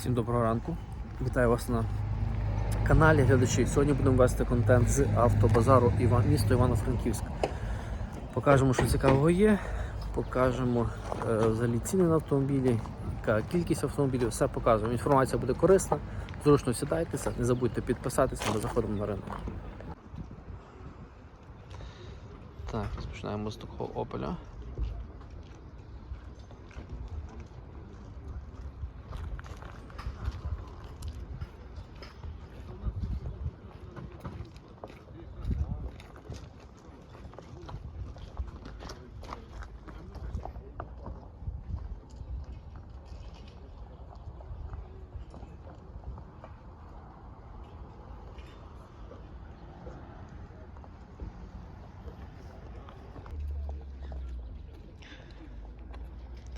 Всім доброго ранку. Вітаю вас на каналі глядачі. Сьогодні будемо вести контент з автобазару Іван, місто Івано-Франківськ. Покажемо, що цікавого є. Покажемо е, взагалі ціни на автомобілі, яка кількість автомобілів, все покажемо. Інформація буде корисна. Зручно сідайтеся, не забудьте підписатися, ми заходимо на ринок. Так, розпочинаємо з такого опеля.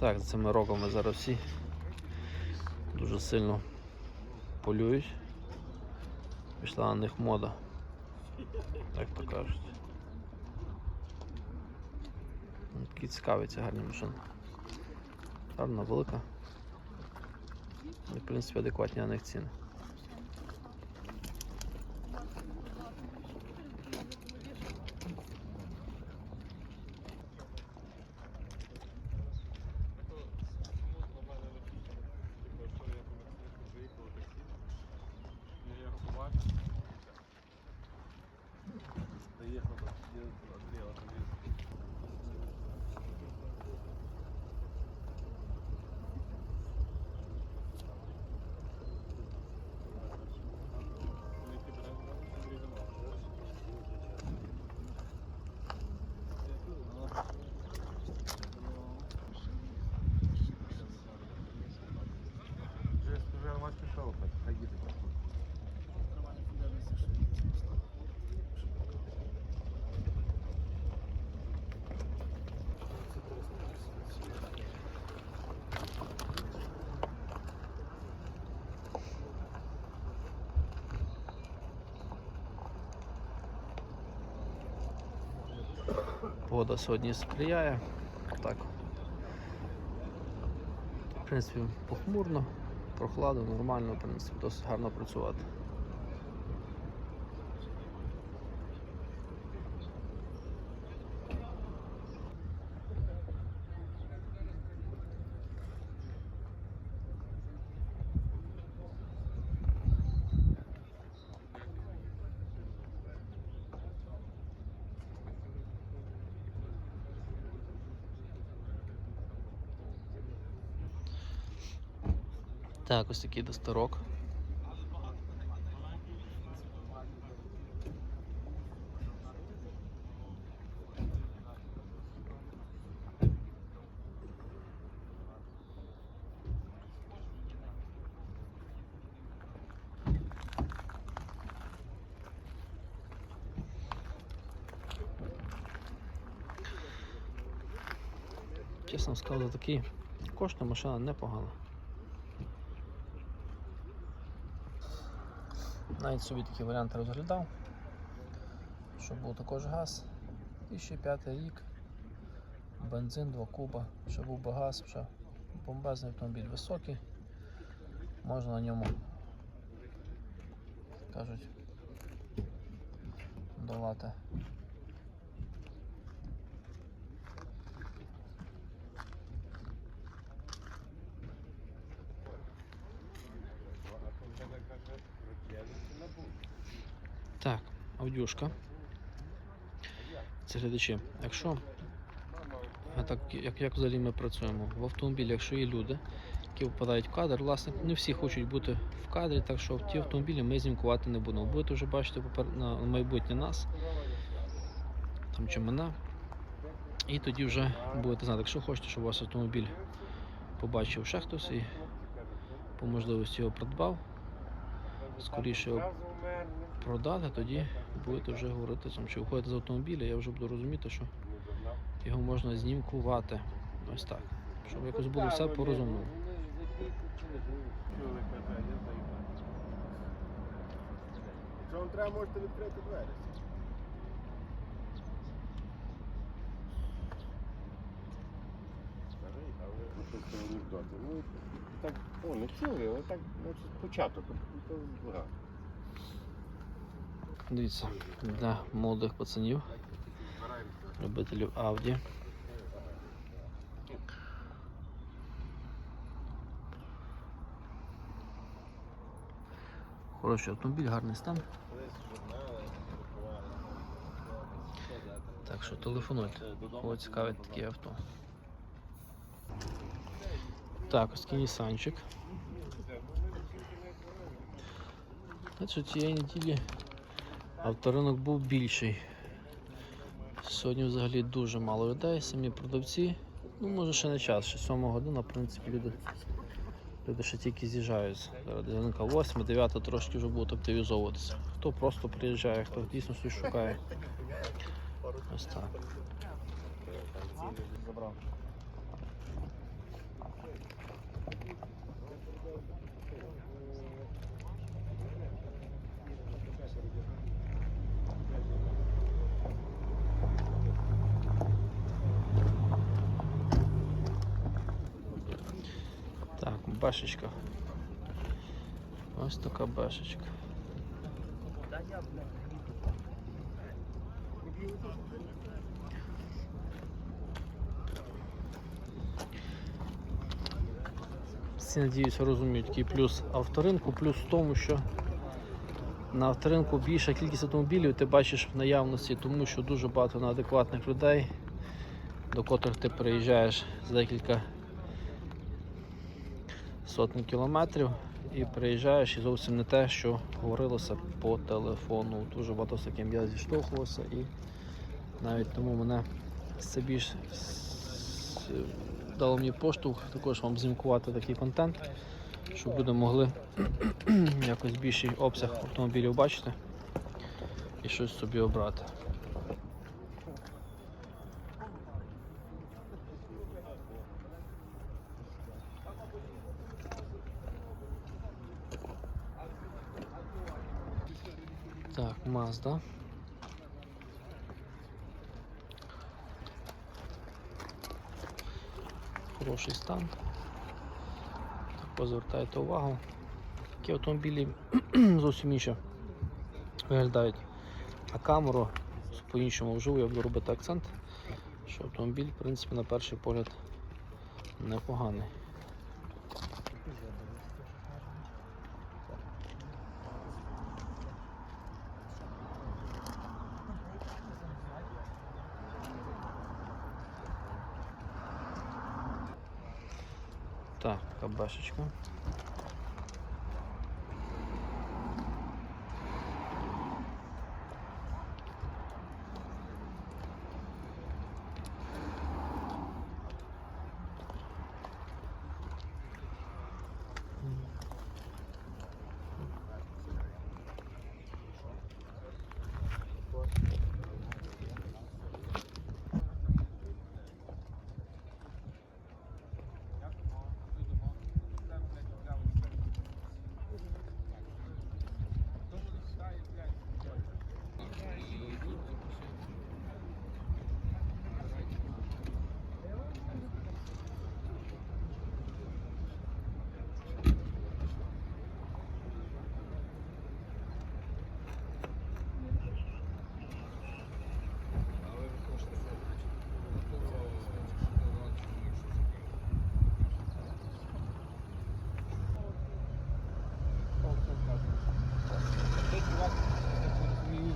Так, цими роками зараз всі дуже сильно полюють. Пішла на них мода, як то кажуть. Ну, Такі цікаві ці гарні машини. Гарна, велика. І, в принципі, адекватні на них ціни. Погода сьогодні сприяє. Так. В принципі, похмурно, прохладно, нормально, в принципі, досить гарно працювати. Так, ось такий досторок. Чесно сказати, такий коштує машина непогана. Навіть собі такі варіанти розглядав, щоб був також газ. 2005 рік, бензин 2 куба, щоб був би газ, вже бомбезний автомобіль високий, можна на ньому, кажуть, долати. Так, аудюшка. Це глядачі. Якщо а так, як, як взагалі ми працюємо в автомобілі, якщо є люди, які впадають в кадр, власне, не всі хочуть бути в кадрі, так що в ті автомобілі ми знімкувати не будемо. Будете вже бачити на майбутнє нас там чи мене. І тоді вже будете знати, якщо хочете, щоб у вас автомобіль побачив ще хтось і по можливості його придбав, скоріше його продати, тоді будете вже говорити, чи виходите з автомобіля, я вже буду розуміти, що його можна знімкувати. Ось так. Щоб якось було все по розумному. Якщо вам треба, можете відкрити двері. Ну. Ну, так, о, не цілий, але так, значить, початок. Дивіться, для молодих пацанів, любителів Audi. Хороший автомобіль, гарний стан. Так що телефонуйте, кого цікавить таке авто. Так, ось такий Нісанчик. Значить, цієї неділі авторинок був більший. Сьогодні взагалі дуже мало людей, самі продавці. Ну, може ще не час, ще 7 година, в принципі, люди, люди ще тільки з'їжджаються. Зараз годинка 8, 9 трошки вже будуть активізовуватися. Хто просто приїжджає, хто дійсно щось шукає. Ось так. Башечка. Ось така башечка. Всі, надіюся, розуміють, який плюс авторинку, плюс в тому, що на авторинку більша кількість автомобілів ти бачиш в наявності, тому що дуже багато неадекватних людей, до котрих ти приїжджаєш за декілька сотень кілометрів і приїжджаєш і зовсім не те, що говорилося по телефону. Дуже багато з таким я зіштовхувався і навіть тому мене це більш дало мені поштовх також вам знімкувати такий контент, щоб люди могли якось більший обсяг автомобілів бачити і щось собі обрати. Так, Mazda. Хороший стан. Так, звертайте увагу. Такі автомобілі зовсім інше виглядають. А камеру по-іншому вживу я буду робити акцент, що автомобіль, в принципі, на перший погляд непоганий. Так, така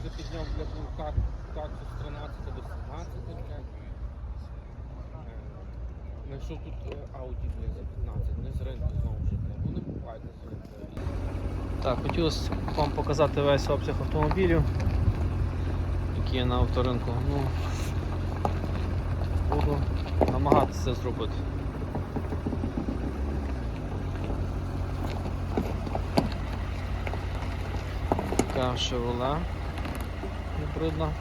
вже підняв для був таксу з 13 до 17, блядь. Е, Знайшов тут е, блядь, за 15, не з ринку знову ж. Вони бувають не з ринку. Так, хотілося вам показати весь обсяг автомобілів, які є на авторинку. Ну, буду намагатися це зробити. Така Chevrolet гібридна.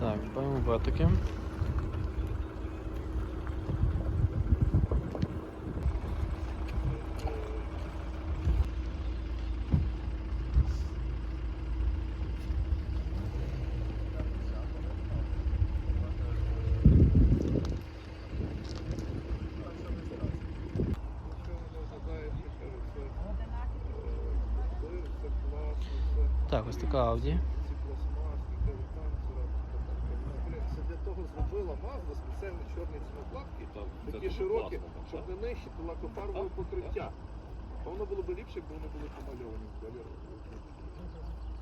Так, BMW таке. Так, ось така Audi. Це для того зробила Mazda спеціально чорні цінокладки, такі широкі, щоб не нищити лакофарбове покриття. А воно було б ліпше, якби вони були помальовані в колір.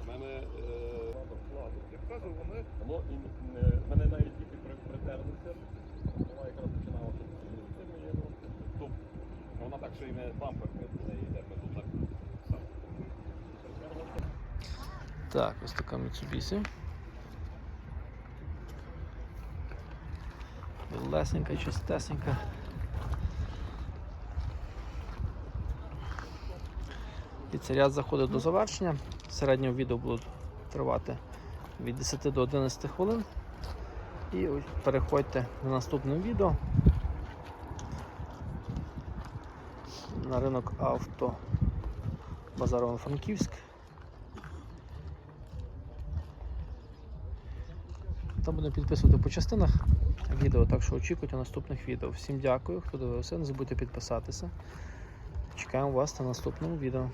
У мене е, Я кажу, вони воно і мене навіть при- притерлися. Вона якраз починала вона так, що і не бампер не йде, ми тут так сам. Так, ось така Mitsubishi. Білесенька, чистесенька. І цей ряд заходить до завершення. Середньо відео буде тривати від 10 до 11 хвилин. І переходьте на наступне відео на ринок авто Базарово Франківськ. Там будемо підписувати по частинах відео, так що очікуйте наступних відео. Всім дякую, хто дивився. Не забудьте підписатися. Чекаємо вас на наступному відео.